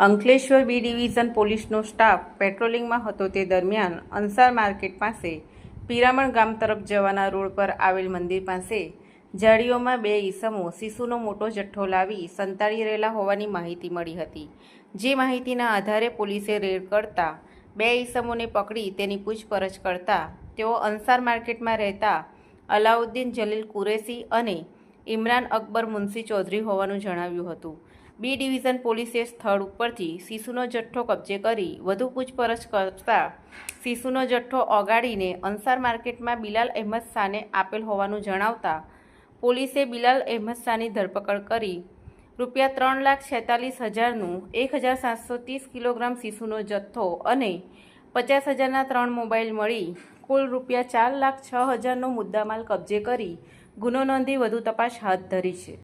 Ankleshwar B division પોલીસનો staff પેટ્રોલિંગમાં હતો તે દરમિયાન અંસાર માર્કેટ પાસે પિરામણ ગામ તરફ જવાના રોડ પર આવેલ મંદિર પાસે જાળીઓમાં બે ઈસમો શિશુનો મોટો જથ્થો લાવી સંતાડી રહેલા હોવાની માહિતી મળી હતી. જે માહિતીના આધારે પોલીસે રેડ કરતા બે ઈસમોને પકડી તેની પૂછપરછ કરતા તેઓ અંસાર માર્કેટમાં રહેતા અલાઉદ્દીન જલીલ કુરેશી અને ઇમરાન અકબર મુનશી ચૌધરી હોવાનું જણાવ્યું હતું. બી ડિવિઝન પોલીસે સ્થળ ઉપરથી શિશુનો જથ્થો કબજે કરી વધુ પૂછપરછ કરતા શિશુનો જથ્થો ઓગાડીને અંસાર માર્કેટમાં બિલાલ અહેમદ શાહને આપેલ હોવાનું જણાવતા પોલીસે બિલાલ અહેમદ શાહની ધરપકડ કરી. રૂપિયા ત્રણ લાખ છેતાલીસ હજારનું એક હજાર સાતસો ત્રીસ કિલોગ્રામ શિશુનો જથ્થો અને પચાસ હજારના ત્રણ મોબાઈલ મળી કુલ રૂપિયા ચાર લાખ છ હજારનો મુદ્દામાલ કબજે કરી ગુનો નોંધી વધુ તપાસ હાથ ધરી છે.